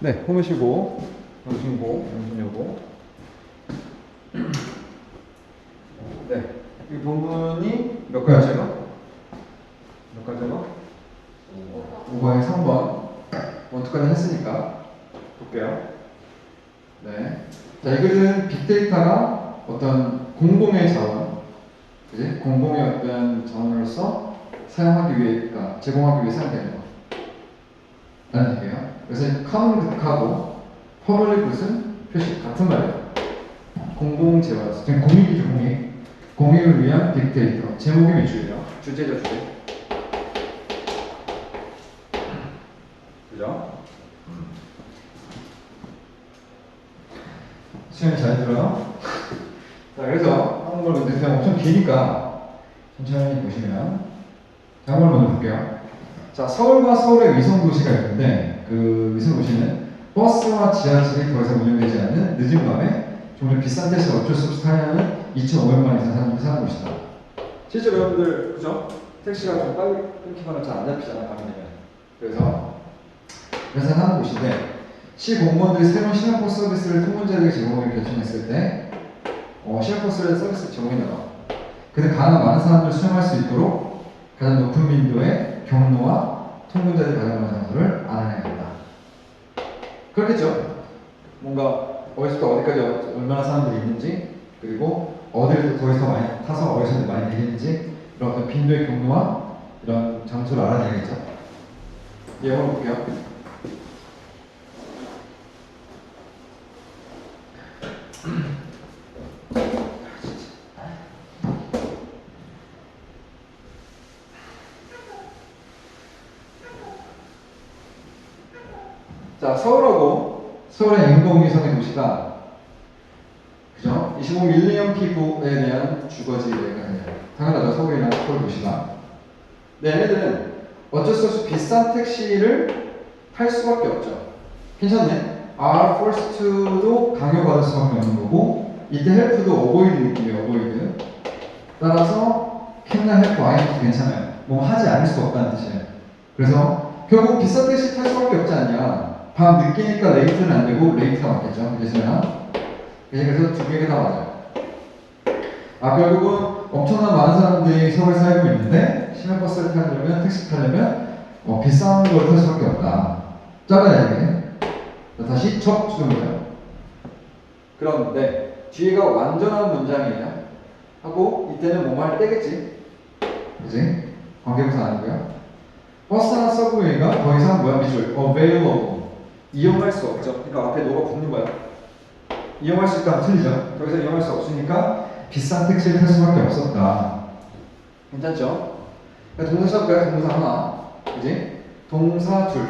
네, 홈이시고, 영신고, 영신여고. 네, 이 부분이 몇 가지죠? 몇 가지죠? 5번에 3번. 원투까지 했으니까 볼게요. 네. 자, 이것은 빅데이터가 어떤 공공의 자원, 그지? 공공의 어떤 자원으로서 사용하기 위해, 그러니까 제공하기 위해 사용되는 거. 라는 얘기예요. 그래서 common good 퍼블릭 굿은 표시 같은 말이에요. 공공 재원, 지금 공익이죠, 공익. 공익을 위한 빅데이터. 제목이 밑줄이에요. 주제죠, 주제. 그죠? 시간이 잘 들어요? 자, 그래서 한국말 먼저 그냥 엄청 기니까 천천히 보시면 자, 한국말 먼저 볼게요. 자, 서울과 서울의 위성 도시가 있는데 그 위성도시는 버스와 지하철이 더 이상 운영되지 않는 늦은 밤에 종종 비싼 택시를 어쩔 수 없이 타야 하는 2,500만 이상 사람들이 사는 곳이다. 실제로 여러분들 그죠? 택시가 좀 빨리 끊기거나 잘 안 잡히잖아 밤이 되면. 그래서 그래서 하는 곳인데 시 공무원들이 새로운 시내버스 서비스를 통근자에게 제공하기 결정했을 때 어, 시내버스 서비스 제공해다가 그는 가능한 많은 사람들을 수용할 수 있도록 가장 높은 민도의 경로와 통근자들이 가장 많은 장소를 알아내야 된다. 그렇겠죠? 뭔가 어디서부터 어디까지 얼마나 사람들이 있는지 그리고 어디를 거기서 많이 타서 어디서 많이 내리는지 이런 어떤 빈도의 경로와 이런 장소를 알아내야겠죠. 예언을 볼게요. 자, 서울하고 서울의 인 공위성의 도시가 그죠? 25밀리언 피부에 대한 주거지가 아니에요. 당연하죠. 서울이나 서울 도시가. 네, 얘네들은 어쩔 수 없이 비싼 택시를 탈 수밖에 없죠. 괜찮네. R forced to도 강요받을 수밖에 없는 거고 이때 help도 어보이드 느낌이에요. 어보이드. 따라서 캔나 help 아이도 괜찮아요. 뭐 하지 않을 수 없다는 뜻이에요. 그래서 결국 비싼 택시 탈 수밖에 없지 않냐. 밤 늦게니까 레이트는 안 되고 레이트가 맞겠죠. 그래서야. 그래서 두 개가 다 맞아요. 아 결국은 엄청난 많은 사람들이 서울에 살고 있는데 시내버스를 타려면 택시 타려면 어, 비싼 걸 탈 수밖에 없다. 돼. 자, 다시 첫 주동이죠. 그런데 뒤에가 완전한 문장이에요. 하고 이때는 뭐뭐 할 때겠지. 그지? 관계부사 아니고요. 버스나 서브웨이가 더 이상 뭐야 미줄 available 이용할 수 없죠. 그러니까 앞에 노가 붙는 거야. 이용할 수 있다면 틀리죠. 더 이상 이용할 수 없으니까 비싼 택시를 탈 수밖에 없었다. 괜찮죠? 그러니까 동사 볼까요? 동사 하나, 그지? 동사 둘.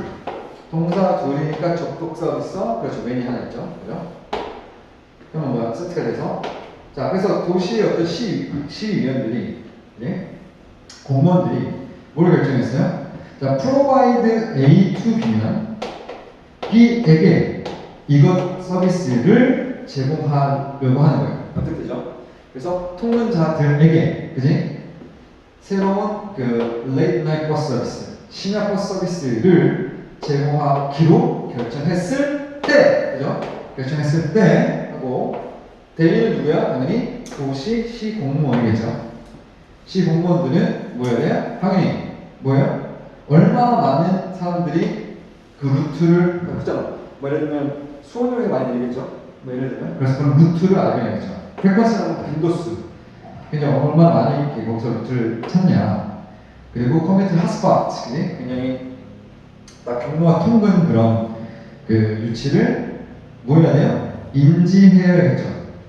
동사 둘이니까 접속사 있어. 그렇죠. 웬이 하나 있죠. 그죠? 그러면 뭐야? 세트가 돼서. 자, 그래서 도시의 어떤 시, 시의원들이, 예? 공무원들이 뭘 결정했어요? 자, provide A to B는 B에게 이것 서비스를 제공하려고 하는 거예요. 어떻게 되죠? 그래서 통근자들에게, 그지? 새로운 그 late night bus 서비스, 심야 버스 서비스를 제공하기로 결정했을 때, 그죠? 결정했을 때 하고 대리는 누구야? 당연히 도시 시 공무원이겠죠. 시 공무원들은 뭐여야 돼요? 당연히 뭐예요? 얼마나 많은 사람들이 그 루트를 그잖아. 뭐 예를 들면 수원역에 많이 내리겠죠. 뭐 예를 들면 그래서 그런 루트를 알아야겠죠. 프레퀀스라는 빈도수. 그냥 얼마나 많이 이렇게 거기서 루트를 찾냐. 그리고 커뮤니티 핫스팟, 그지? 굉장히 딱 경로와 통근 그런 그 위치를 뭐 해야 돼요? 인지해야겠죠.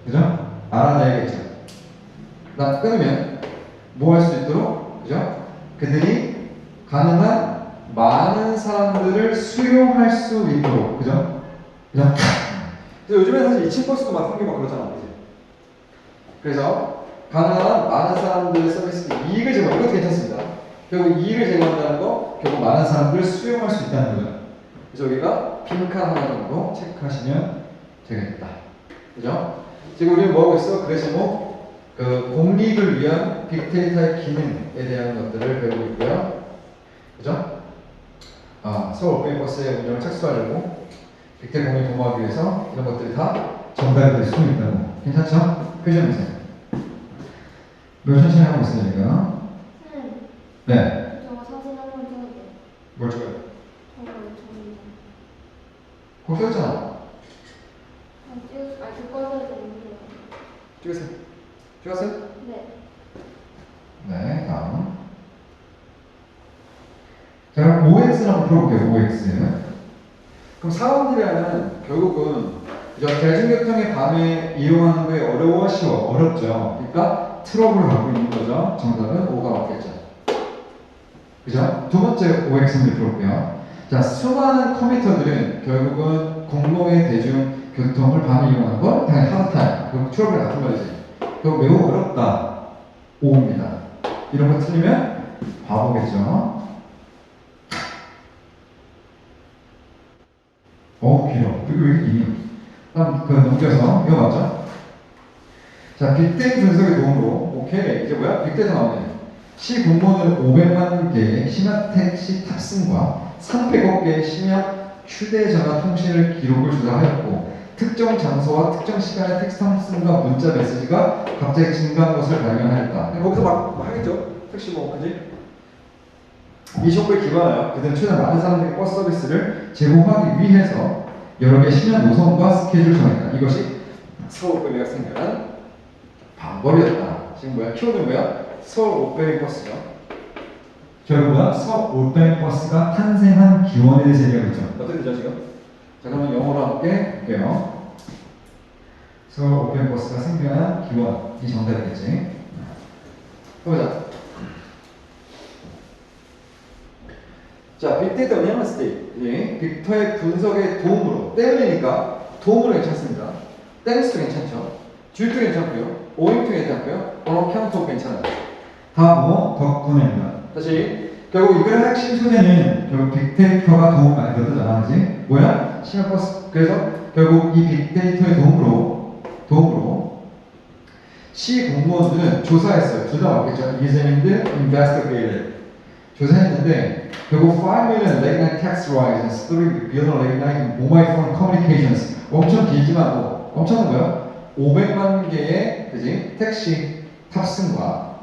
그죠? 알아내야겠죠. 나 끊으면 뭐 할 수 있도록, 그죠? 그들이 가능한 많은 사람들을 수용할 수 있도록, 그죠? 그죠? 그래서 요즘에 사실 2층 버스도 막 생기고 막 그러잖아, 그지? 그래서 가능한 많은 사람들의 서비스 이익을 제공, 이것도 괜찮습니다. 결국 이익을 제공한다는 거, 결국 많은 사람들을 수용할 수 있다는 거예요. 그래서 여기가 빈칸 하나 정도 체크하시면 되겠다. 그죠? 지금 우리는 뭐 하고 있어? 그래 제목, 그 공익을 위한 빅데이터의 기능에 대한 것들을 배우고 있고요. 그죠? 아, 서울 버스의 운영을 착수하려고 빅데이 공유 도모하기 위해서 이런 것들이 다 전달이 될 수 있다고. 괜찮죠? 표시해보세요. 몇 천천히 하고 있어요, 제가. 쌤, 네. 저거 사진 한번 찍어줘. 뭘 찍어요? 저거 저기 거기 써있잖아. 아, 찍, 아, 그 꺼져야 되는데. 찍으세요. 찍었어요? 네. 네, 다음. 자, 그럼 OX를 한번 풀어볼게요, OX. 그럼 사원들이라는 결국은 그죠? 대중교통의 밤에 이용하는 게 어려워, 쉬워? 어렵죠. 그러니까 트러블을 갖고 있는 거죠. 정답은 5가 맞겠죠. 그죠? 두 번째 OX를 풀어볼게요. 자, 수많은 컴퓨터들은 결국은 공공의 대중교통을 밤에 이용하는 건 당연히 하드타임, 그럼 트러블 같은 말이지. 그럼 매우 어렵다. 5입니다. 이런 거 틀리면 바보겠죠. 어 길어. 이거 왜 이렇게 기니? 다음 그 넘겨서 이거 맞죠? 자 빅데이터 분석의 도움으로 오케이 이제 뭐야? 빅데이터 나오네. 시 공무원은 500만 개의 심야 택시 탑승과 300억 개의 심야 휴대전화 통신을 기록을 조사하였고 특정 장소와 특정 시간에 택시 탑승과 문자 메시지가 갑자기 증가한 것을 발견하였다. 거기서 막, 막 하겠죠. 택시 뭐 그지? 이 정보에 기반하여 그들은 최대한 많은 사람들에게 버스 서비스를 제공하기 위해서 여러 개의 심야 노선과 스케줄을 정했다. 이것이 서울 오페리가 생겨난 방법이었다. 지금 뭐야? 키워드 뭐야? 서울 오페리 버스죠. 결국은 서울 오페리 버스가 탄생한 기원에 대해서 얘기하고 있죠. 어떻게 되죠 지금? 자 그러면 영어로 함께 볼게요. 서울 오페리 버스가 생겨난 기원 이 정답이겠지. 보자. 자, 빅데이터 어니언스 예, 빅터의 분석의 도움으로 때문이니까 도움으로 괜찮습니다. 땡스도 괜찮죠. 듀도 괜찮고요. 오잉도 괜찮고요. 언어 카운터 괜찮아요. 다뭐 덕분에입니다. 다시 결국 이거의 핵심 소재는 결국 빅데이터가 도움 많이 되잖아, 그지? 뭐야? 시나버스 그래서 결국 이 빅데이터의 도움으로 도움으로 시 공무원들은 조사했어요. 둘다 맞겠죠? examined, investigated. 조사했는데 결국 5 million late night text rises during the billion late night mobile phone communications. 엄청 길지만 뭐 엄청난 거야 500만 개의 그지? 택시 탑승과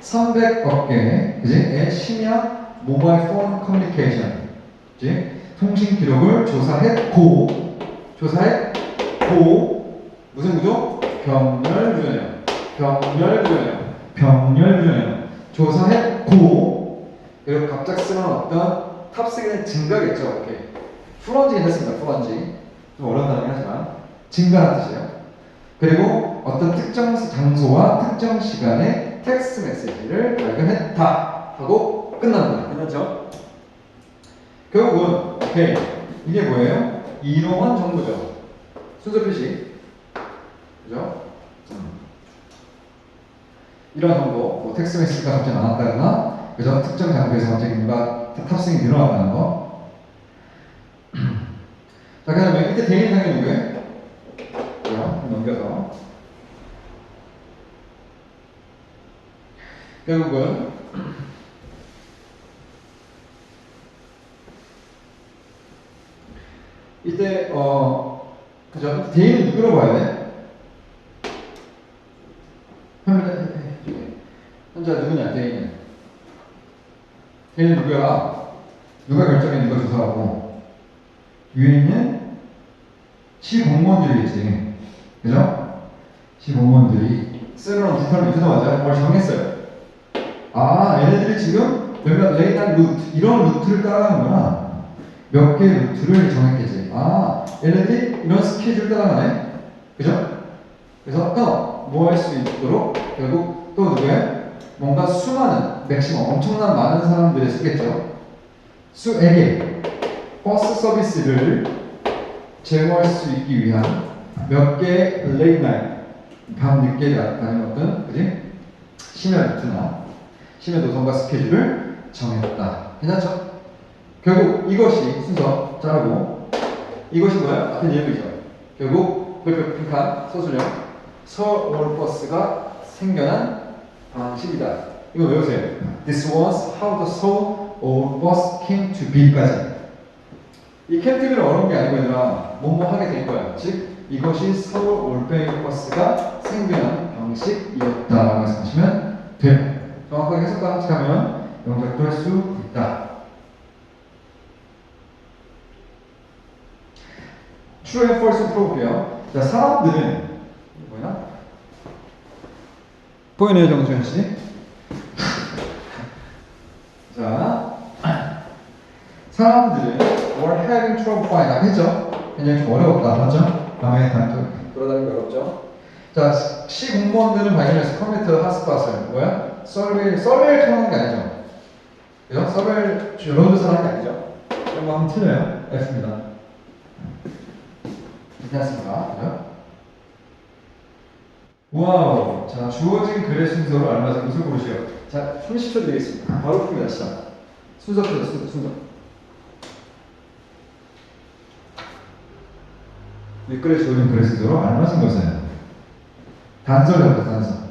300억 개의 그지의 심야 모바일 폰 커뮤니케이션 그지? 통신 기록을 조사했고 조사했고 무슨 구조? 병렬 구조네요. 병렬 구조네요. 병렬 구조네요. 조사했고 그리고 갑작스러운 어떤 대한 증가겠죠. 오케이. 프런지 괜찮습니다. 프런지. 좀 어려운 단어긴 하지만 증가라는 뜻이에요. 그리고 어떤 특정 장소와 특정 시간에 텍스트 메시지를 발견했다 하고 끝납니다. 괜찮죠? 결국은 오케이. 이게 뭐예요? 이러한 정보죠. 순서 표시. 그죠? 음. 이런 정보, 뭐 텍스트 메시지가 갑자기 나왔다거나 그래서 특정 장소에서 갑자기 뭔가 탑승이 늘어난다는 거. 자, 그 다음에 이때 대인 상이 누구예요? 그죠? 넘겨서. 결국은 이때 어 그죠? 대인은 누구로 봐야 돼? 현재 누구냐 대인 은? 걔는 누구야? 누가 결정해 누가 조사하고 유엔은 시 공무원들이겠지 그죠? 시 공무원들이 쓰러운 디터를 믿자마자 뭘 정했어요 아 얘네들이 지금 몇몇 레이단 루트 이런 루트를 따라가는구나 몇 개의 루트를 정했겠지 아 얘네들이 이런 스케줄 따라가네 그죠? 그래서 또 뭐 할 수 있도록 결국 또 누구야? 뭔가 수많은 맥시멈 엄청난 많은 사람들이 쓰겠죠. 수에게 버스 서비스를 제공할 수 있기 위한 몇 개의 나이트 밤 늦게 어떤 그지 심야 루트나 심야 노선과 스케줄을 정했다. 괜찮죠? 결국 이것이 순서 자르고 이것이 뭐야? 같은 예문이죠. 결국 별표pik한 서술형 서울 버스가 생겨난 방식이다. 이거 외우세요. This was how the soul of bus came to be까지. 이 캔트비는 어려운 게 아니고 얘들아 뭐뭐 하게 될 거야. 즉 이것이 서울 올빼미 버스가 생겨난 방식이었다라고 말씀하시면 돼요. 정확하게 해석과 함축하면 영작도 할 수 있다. True and false 풀어볼게요. 자, 사람들은 뭐냐? 보이네요, 정수현 씨. 자, 사람들은 were having trouble finding 했죠? 굉장히 좀 어려웠다, 맞죠? 다음에 단도 돌아다니기 어렵죠? 자, 시 공무원들은 발견해서 컴퓨터 핫스팟을 뭐야? 서베이, 서베이를 통하는 게 아니죠? 그죠? 서베이를 주로도 하는 게 아니죠? 이런 거 하면 틀려요. F입니다. 괜찮습니다. 그죠? 와우. 자, 주어진 글의 순서로 알맞은 것을 고르시오. 자, 30초 드리겠습니다. 바로 풉니다. 시작. 순서 펴서 순서, 순서. 윗글에 주어진 글의 순서로 알맞은 것은 단서랍니다. 단서.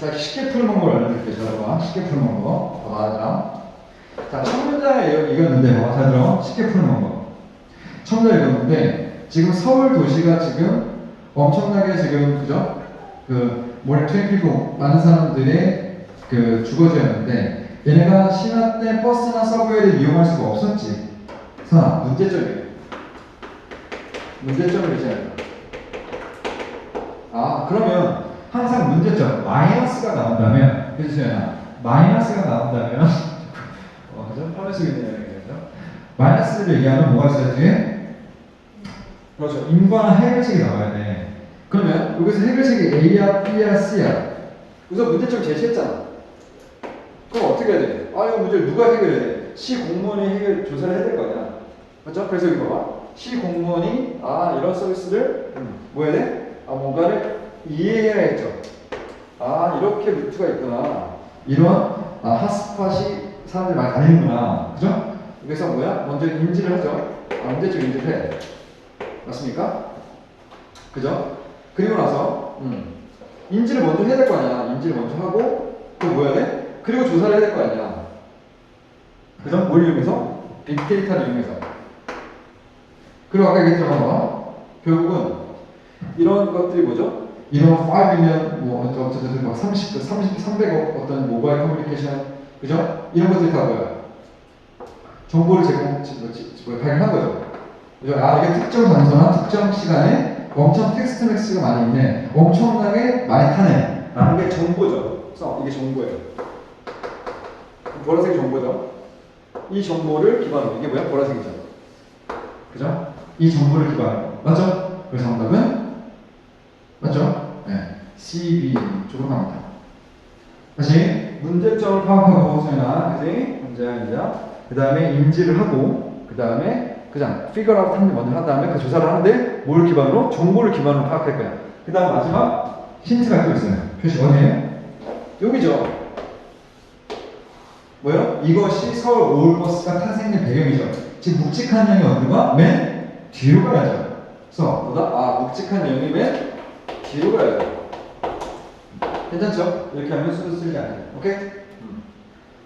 자, 쉽게 푸는 방법을 알려드릴게요. 자, 봐봐. 쉽게 푸는 방법. 봐봐, 얘들아. 자, 첫 문장에 읽었는데, 봐봐. 자, 들어. 쉽게 푸는 방법. 첫 문장 읽었는데, 지금 서울 도시가 지금 엄청나게 지금, 그죠? 그, 모래 트래픽고 많은 사람들의 그 주거지였는데, 얘네가 신화 때 버스나 서브웨이를 이용할 수가 없었지. 자, 문제점이에요. 문제점을 얘기하는 아, 그러면 항상 문제점 마이너스가 나온다면 해주세요. 마이너스가 나온다면 어, 그죠? 있네요, 그죠? 마이너스를 얘기하면 뭐가 있어야 돼? 그렇죠. 인과나 해결책이 나와야 돼. 그러면 여기서 해결책이 A야, B야, C야. 우선 문제점 제시했잖아. 그럼 어떻게 해야 돼? 아, 이거 문제를 누가 해결해야 돼? C 공무원이 해결 조사를 해야 될거 아니야. 맞죠? 그래서 여기 봐봐. C 공무원이 아 이런 서비스를 뭐 해야 돼? 아 뭔가를 이해해야 했죠. 아 이렇게 루트가 있구나. 이런 아, 핫스팟이 사람들이 많이 다니는구나. 그죠? 그래서 뭐야? 먼저 인지를 하죠. 아, 문제점 인지를 해. 맞습니까? 그죠? 그리고 나서 음, 인지를 먼저 해야 될 거 아니야. 인지를 먼저 하고 또뭐 해야 돼? 그리고 조사를 해야 될 거 아니야. 그죠? 뭘 이용해서? 빅데이터를 이용해서. 그리고 아까 얘기했잖아. 봐. 결국은 이런 것들이 뭐죠? 이런 5밀리언 뭐 어쩌고저쩌고 막 30, 30, 300억 어떤 모바일 커뮤니케이션 그죠? 이런 것들이 다 뭐야? 정보를 제공, 지- 뭐, 지- 뭐 발견한 거죠. 그죠? 아 이게 특정 장소나 특정 시간에 엄청 텍스트 맥스가 많이 있네. 엄청나게 많이 타네. 라는 게 정보죠. 그래서 이게 정보예요. 보라색이 정보죠. 이 정보를 기반으로 이게 뭐야? 보라색이죠. 그죠? 이 정보를 기반으로 맞죠? 그래서 정답은 맞죠? 네. CB 쪽으로 갑니다. 다시 문제점을 파악하고 소연아, 그지? 문제야, 문제야. 그 다음에 인지를 하고, 그 다음에 그냥 figure out 하는 데 먼저 한 다음에 그 조사를 하는데 뭘 기반으로? 정보를 기반으로 파악할 거야. 그 다음 마지막 힌트가 또 있어요. 표시 어디에요? 여기죠. 뭐요? 이것이 서울 오울버스가 탄생된 배경이죠. 즉 묵직한 영이 어디가? 맨 뒤로 가야죠. 그래서 뭐다? 아 묵직한 영이 맨 뒤로 가야 돼. 괜찮죠? 이렇게 하면 순서 쓰지 않아요. 오케이?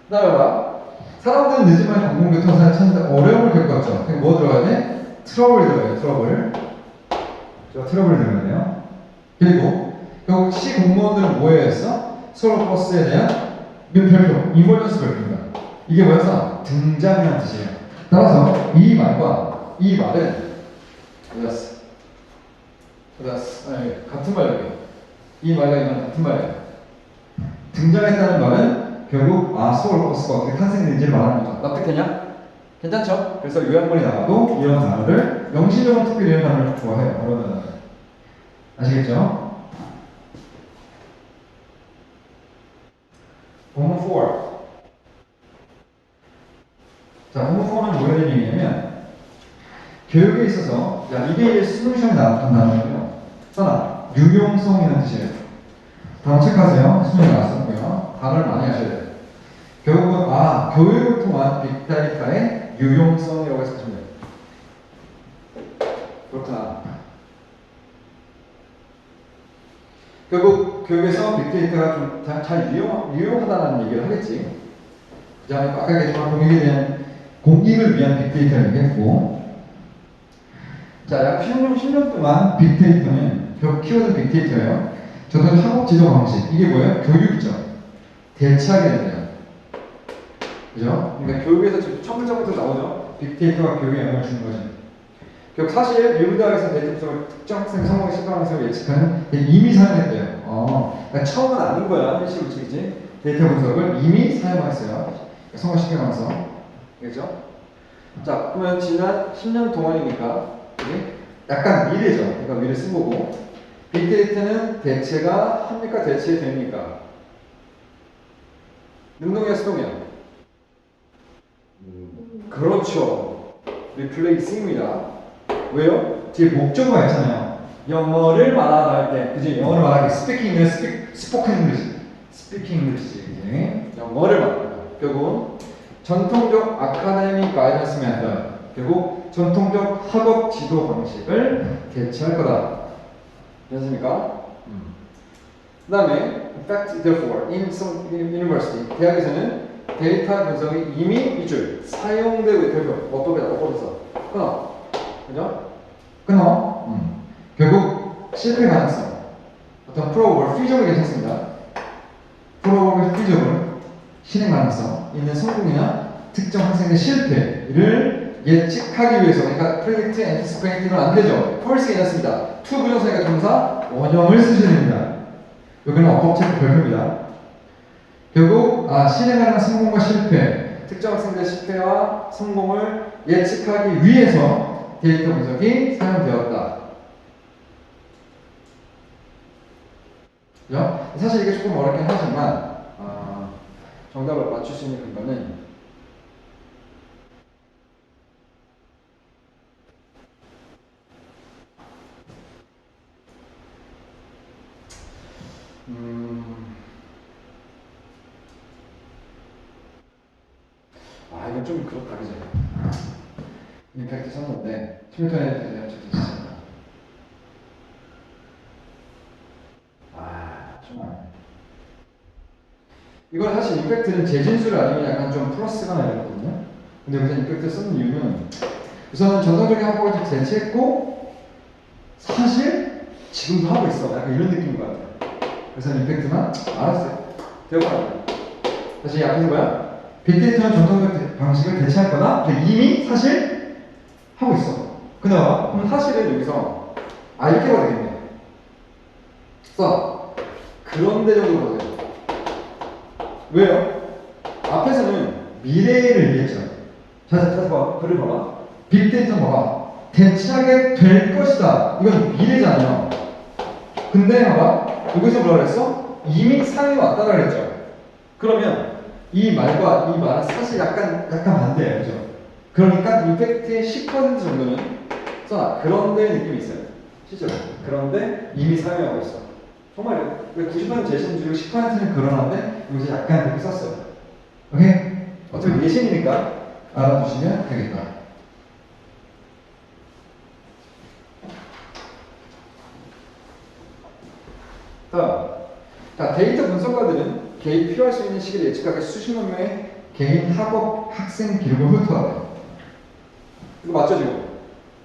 그다음에 봐. 사람들은 늦지만 공공교통사를 찾는데 어려움을 겪었죠. 그럼 뭐 들어가야 돼? 트러블이 들어가요. 트러블. 저 트러블 들어가네요. 그리고 결국 시 공무원들은 뭐 해야 했어? 서울 버스에 대한 별표, 이몰전스 별표입니다. 이게 뭐였어? 등장이라는 뜻이에요. 따라서 이 말과 이 말은 플러스 플러스 아니 같은 말이에요. 이 말과 이 말은 같은 말이에요. 등장했다는 말은 결국 아 서울 버스가 어떻게 탄생된지를 말하는 거죠. 납득되냐? 괜찮죠? 그래서 요약본이 나와도 이런 단어를 영시적으로 특별히 이런 단어를 좋아해요. 단어. 아시겠죠? 본문 4. 자, 본문 4는 뭐라는 얘기냐면 교육에 있어서 야 이게 수능 시험에 나왔던 단어는요. 써나 유용성이라는 뜻이에요. 단어 체크하세요. 수능에 나왔었고요. 단어를 많이 하셔야 돼요. 결국은 아 교육을 통한 빅데이터의 유용성이라고 해서 돼요. 그렇구나. 결국 교육에서 빅데이터가 좀잘 유용, 유용하다는 얘기를 하겠지. 그 다음에 아까 얘기했지만 공익에 대한 공익을 위한 빅데이터를 얘기했고 자, 약 10년, 10년 동안 빅데이터는 결국 키워드 빅데이터예요. 저도 학업 지도 방식 이게 뭐예요? 교육이죠. 대체하게 된대요. 그죠? 그러니까 교육에서 지금 첫 문장부터 나오죠. 빅데이터가 교육에 영향을 주는 거죠. 결국 사실 일부 대학에서 데이터 분석을 특정 학생 성공에 실패하는 것을 예측하는 데 이미 사용했대요. 어, 그러니까 처음은 아닌 거야. 일시 불칙이지. 데이터 분석을 이미 사용했어요. 성공시켜가면서. 알겠죠? 자, 그러면 지난 10년 동안이니까? 약간 미래죠. 그러니까 미래 쓴 거고. 빅데이터는 대체가 합니까? 대체 됩니까? 능동이야, 수동이야? 그렇죠. 리플레이스입니다. 왜요? 뒤에 목적어가 있잖아요. 영어를 말하다 할 때, 그지? 영어를 말하기 스피킹 잉글리시, 스피, 스포큰 잉글리시, 스피킹 잉글리시, 그지? 영어를 말합니다. 결국은 전통적 아카데미 가이던스 메थ드, 결국 전통적 학업 지도 방식을 대체할 거다. 됐습니까? 그 다음에 fact therefore in some university 대학에서는 데이터 분석이 이미 이줄 사용되고 있대요. 어떻게 어디서 끊어 그죠? 끊어. 음. 결국 실패 가능성 어떤 프로그램 피저블 괜찮습니다. 프로그램 피저블 실행 가능성 있는 성공이나 특정 학생의 실패를 예측하기 위해서 그러니까 predict, anticipate는 안 되죠. false 괜찮습니다. to 부정사니까 동사 원형을 쓰셔야 됩니다. 여기는 어법체크 별표입니다. 결국 아, 실행하는 성공과 실패, 특정 학생들의 실패와 성공을 예측하기 위해서 데이터 분석이 사용되었다. 사실 이게 조금 어렵긴 하지만 아, 정답을 맞출 수 있는 근거는 음, 아 이건 좀 그렇다 그죠? 임팩트 썼는데 트위터에 대한 적이 있습니다. 아 정말 이건 사실 임팩트는 재진술 아니면 약간 좀 플러스가 이거거든요. 근데 여기서 임팩트 쓰는 이유는 우선은 전통적인 학벌을 좀 대체했고 사실 지금도 하고 있어. 약간 이런 느낌인 것 같아요. 그래서 임팩트만 알았어요. 되어버려. 다시 앞에서 뭐야? 빅데이터는 전통적 대- 방식을 대체할 거다. 근데 이미 사실 하고 있어. 그나마 그럼 사실은 여기서 봐야 되겠네. 써. 그런데 정도로 보세요. 왜요? 앞에서는 미래를 얘기했죠. 자, 자, 자, 봐. 글을 봐봐. 빅데이터 봐봐. 대체하게 될 것이다. 이건 미래잖아요. 근데 봐봐. 여기서 뭐라 그랬어? 이미 사용해 왔다라 그랬죠. 그러면 이 말과 이 말은 사실 약간 약간 반대예요, 그죠? 그러니까 임팩트의 10% 정도는 써나 그런데 느낌이 있어요. 실제로. 그런데 이미 사용하고 있어. 정말 90% 재신 중에 10%는 그러는데 여기서 약간 그렇게 썼어요. 오케이? 어차피 예신이니까 알아두시면 되겠다. 자, 데이터 분석가들은 개인 필요할 수 있는 시기를 예측하기 수십만 명의 개인 학업 학생 기록을 훑어왔대요. 이거 맞죠 지금?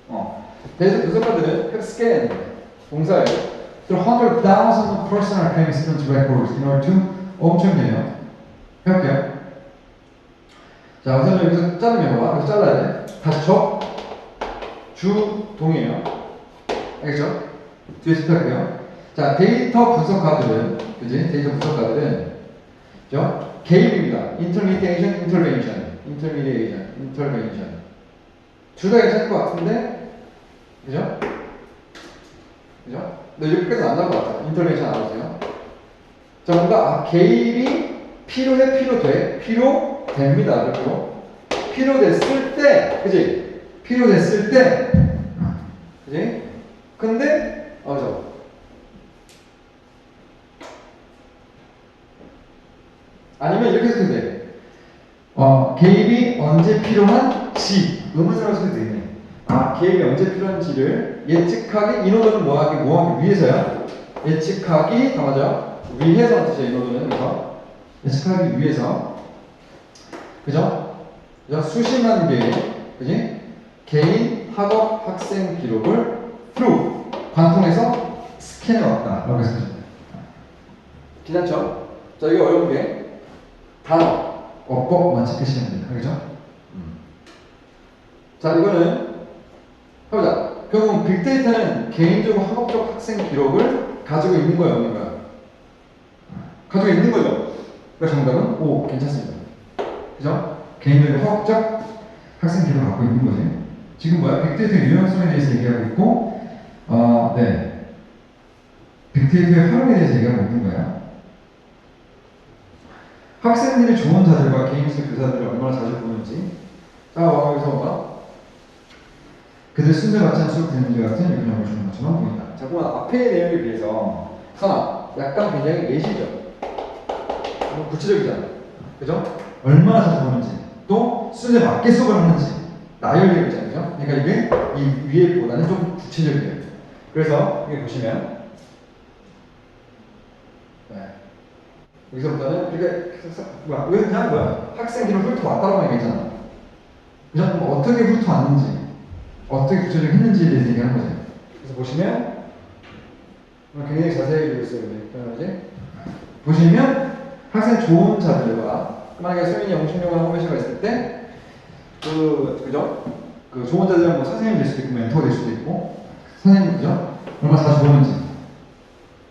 어. 데이터 분석가들은 scanned 동사예요. through hundred thousands of personal students records in order to 엄청 개요. 해볼게요. 자, 우선 여기서 자르면 봐봐. 여기서 잘라야 돼. 다시 적, 주, 동이에요. 알겠죠? 뒤에서 할게요. 자, 데이터 분석가들은, 그지? 데이터 분석가들은, 죠? 개입입니다. intermediation, intervention. intermediation, intervention. 둘다 괜찮을 것 같은데, 그죠? 그죠? 근데 여기까지 안 나올 것 같아요. intervention 알아보세요. 자, 뭔가, 아, 개입이 필요해, 필요돼, 필요됩니다. 그리고 필요됐을 때, 그지? 필요됐을 때, 그지? 근데 어, 저 아니면 이렇게 해도 돼. 어, 개입이 언제 필요한지 의문사로 써도 되네. 아, 개입이 언제 필요한지를 예측하기 인호도는 뭐하기 뭐하기 위해서요? 예측하기 담아져 위해서 뜻이에요. 인호도는 그래서 예측하기 위해서 그죠? 그죠? 수십만 개의 그지? 개인 학업 학생 기록을 through 관통해서 스캔해 왔다라고 해서 괜찮죠? 자 이게 어려운 게 단어 어법만 체크시면 됩니다. 그죠? 자 이거는 해보자. 결국 빅데이터는 개인적으로 학업적 학생 기록을 가지고 있는 거예요, 없는 거예요? 가지고 있는 거죠. 그래서 정답은 오 괜찮습니다. 그죠? 개인적으로 학업적 학생 기록을 갖고 있는 거지. 지금 뭐야? 빅데이터의 유용성에 대해서 얘기하고 있고, 어, 네. 빅데이터의 활용에 대해서 얘기하고 있는 거야. 학생들이 좋은 자들과 개인식 교사들을 얼마나 자주 보는지. 자, 와, 여기서 봐. 그들 맞지 않은 수업 듣는지 같은 유근형을 주는 것처럼 보인다. 자꾸만 앞의 내용에 비해서 선아, 약간 굉장히 예시죠. 너무 구체적이잖아. 그죠? 얼마나 자주 보는지, 또 순대 맞게 하는지 나열되어 있잖아요. 그러니까 이게 이 위에 보다는 좀 구체적이에요. 그래서 여기 보시면 네. 여기서부터는 이게 뭐야? 왜 그냥 뭐야? 학생들은 훑어왔다라고 얘기했잖아. 그죠? 뭐 어떻게 훑어왔는지, 어떻게 구체적으로 했는지에 대해서 얘기하는 거죠. 그래서 보시면 어, 굉장히 자세히 그리고 있어요. 여기. 그러지? 보시면 학생 좋은 자들과 만약에 소민이 영신용과 홍배씨가 있을 때 그 그죠? 그 좋은 자들은 뭐 선생님 될 수도 있고 멘토가 될 수도 있고 선생님 그죠? 얼마나 자주 보는지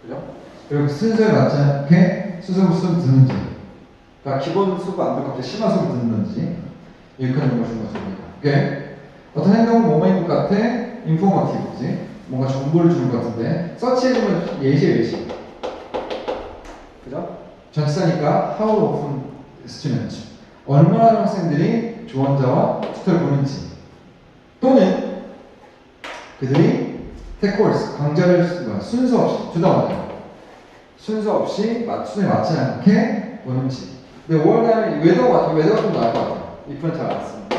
그죠? 그리고 순서에 맞지 않게 수습을 수업 듣는지 그러니까 기본 수업 안 듣고 갑자기 심화 수업을 듣는지 이렇게 하는 것입니다. 오케이? 어떤 행동은 뭐뭐인 것 같아? 인포머티브지 뭔가 정보를 주는 것 같은데 서치해주면 예시에 예시 그죠? 전치사니까 how often students 얼마나 학생들이 조언자와 튜터를 보는지 또는 그들이 course 강좌를 순서 없이 주다 맞아요 순서 없이 맞춤에 맞지 않게 보는지 근데 5월 달에 외도가 같아요 외도가 좀 나을 것 같아요 if는 잘안 씁니다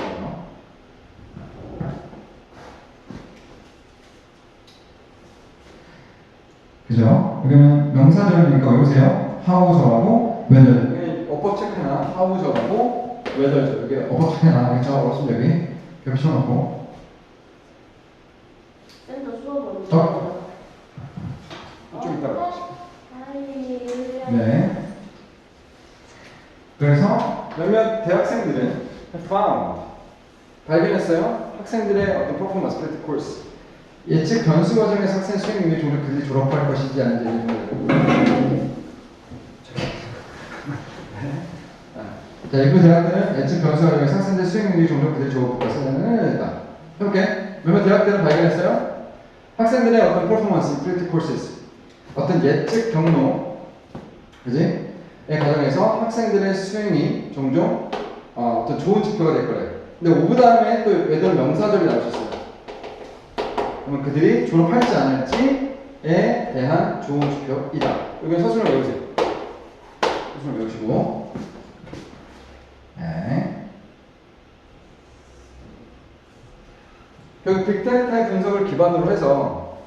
그죠? 그러면 명사절이니까 외우세요. how저하고 whether. 어법 체크나 how저하고 whether죠. 여기 어법 체크나 그렇죠? 어렵습니다 여기. 여기 쳐놓고. 쌤도 수업 언제 저- 좀 이따가. 아이 네. 그래서 몇몇 대 학생들은 found 발견했어요. 학생들의 어떤 퍼포먼스, 크리티 코र्스. 예측 변수 과정에서 학생 수행 능력이 종종 그들이 졸업할 것인지 아닌지. 자, 일부 대학들은 예측 변수 과정에서 학생들 수행 능력이 종종 그들이 졸업할 다 해볼게. 몇몇 대학들은 발견했어요. 학생들의 어떤 퍼포먼스, 크리티 코र्스, 어떤 예측 경로, 그지? 의 과정에서 학생들의 수행이 종종 어, 떤 좋은 지표가 될 거래요. 근데 오브 다음에 또 외들 명사절이 나오셨어요. 그러면 그들이 졸업할지 안 할지에 대한 좋은 지표이다. 여기 서술을 외우세요. 서술을 외우시고. 네. 결국 빅데이터의 분석을 기반으로 해서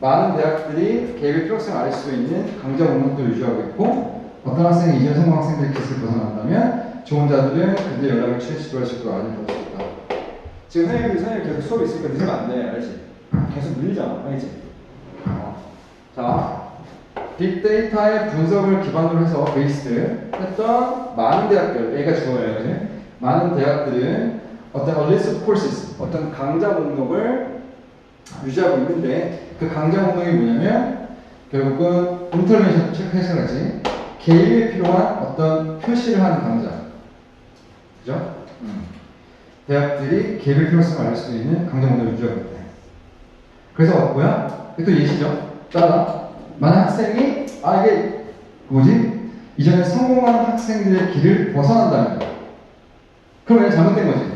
많은 대학들이 개입의 필요성을 알수 있는 강좌 목록도 유지하고 있고 어떤 학생이 이전 성공 학생들의 깃을 벗어난다면 좋은 자들은 그들의 연락을 취해 시도할 수 있고 아니 볼수 있다. 지금 선생님이 선생님 계속 수업 있으니까 늦으면 안 돼, 알지? 계속 밀리잖아, 알지? 어. 자, 빅데이터의 분석을 기반으로 해서 베이스를 했던 많은 대학들, 얘가 주어요, 그지? 많은 대학들은 어떤 of courses, 어떤 강좌 목록을 유지하고 있는데 그 강좌 목록이 뭐냐면 결국은 인터넷에서 체크해서까지 개입에 필요한 어떤 표시를 하는 강좌, 그죠? 음. 대학들이 개별 필요성을 알 수 있는 목록을 유지하고 있대. 그래서 뭐야? 이게 또 예시죠. 따라 만약 학생이 아 이게 뭐지? 이전에 성공한 학생들의 길을 벗어난다면 그럼 얘 잘못된 거지.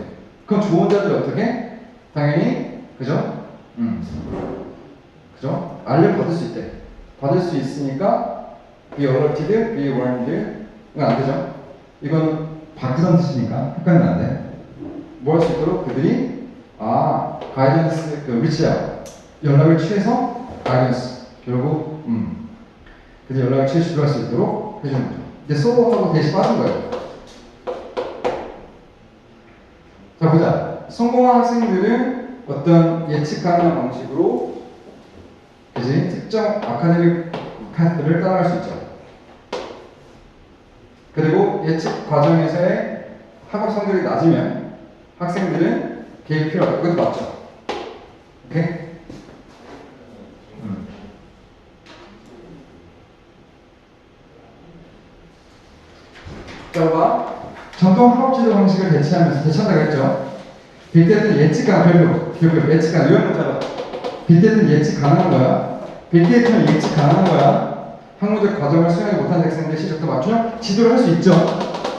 그럼 좋은 자들이 어떻게? 당연히 그죠? 음. 그죠? 알림 받을 수 있대. 받을 수 있으니까 be alerted, be warned 이건 안 되죠? 이건 바꾸던 뜻이니까 헷갈리면 안 돼. 뭐 할 수 있도록 그들이 아 가이던스 그 위치야 연락을 취해서 가이던스 결국 음 그들 연락을 취해 주도할 수 있도록 해주는 거죠. 이제 소하고 대시 빠진 거예요. 자 보자. 성공한 학생들은 어떤 예측 가능한 방식으로 그지 특정 아카데믹 파트를 따라갈 수 있죠. 예측 과정에서의 학업 성적이 낮으면 학생들은 개입 필요하다. 그것도 맞죠. 오케이? 음. 자, 봐. 전통 학업지도 방식을 대체하면서 대체한다고 했죠. 빅데이터는 예측 가능 별표, 예측 가능 이런 문자로 빅데이터는 예측 가능한 거야. 빅데이터는 예측 가능한 거야. 학문적 과정을 수행하지 못한 학생들 실력도 맞추면 지도를 할 수 있죠.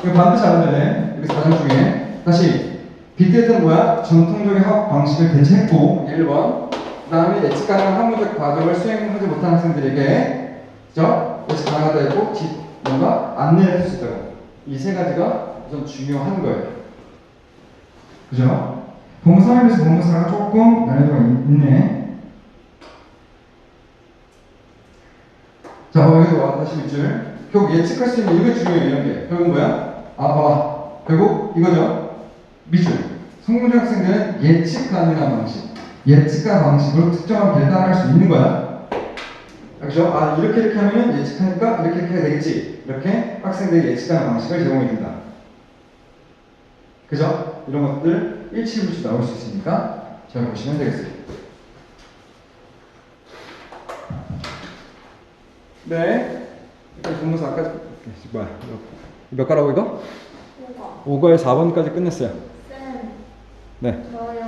이거 반드시 알아야 돼. 여기 과정 중에 다시 빅데이터는 뭐야? 전통적인 학업 방식을 대체했고 1번 그 다음에 예측 가능한 학문적 과정을 수행하지 못한 학생들에게 그죠? 예측 가능하다 했고 지, 뭔가 안내를 할 수 있다고 이세 가지가 우선 중요한 거예요. 그죠? 본문 3에서 본문 4가 조금 난이도가 있- 있네. 41쯤에 결국 예측할 수 있는 이게 중요해요 이런 게. 결국 뭐야? 아 봐봐. 결국 이거죠? 미술. 성공적 학생들은 예측 가능한 방식 예측과 방식으로 특정한 대단을 할 수 있는 거야. 그렇죠? 아 이렇게 이렇게 하면 예측하니까 이렇게 이렇게 해야 되겠지. 이렇게 학생들이 예측하는 방식을 제공해 준다. 그죠? 이런 것들 일치일치 나올 수 있으니까 잘 보시면 되겠습니다. 네. 여기 본문서 아까 뭐야? 몇 가라고 이거? 뭐가? 5거에 4번까지 끝냈어요. 쌤, 네. 저희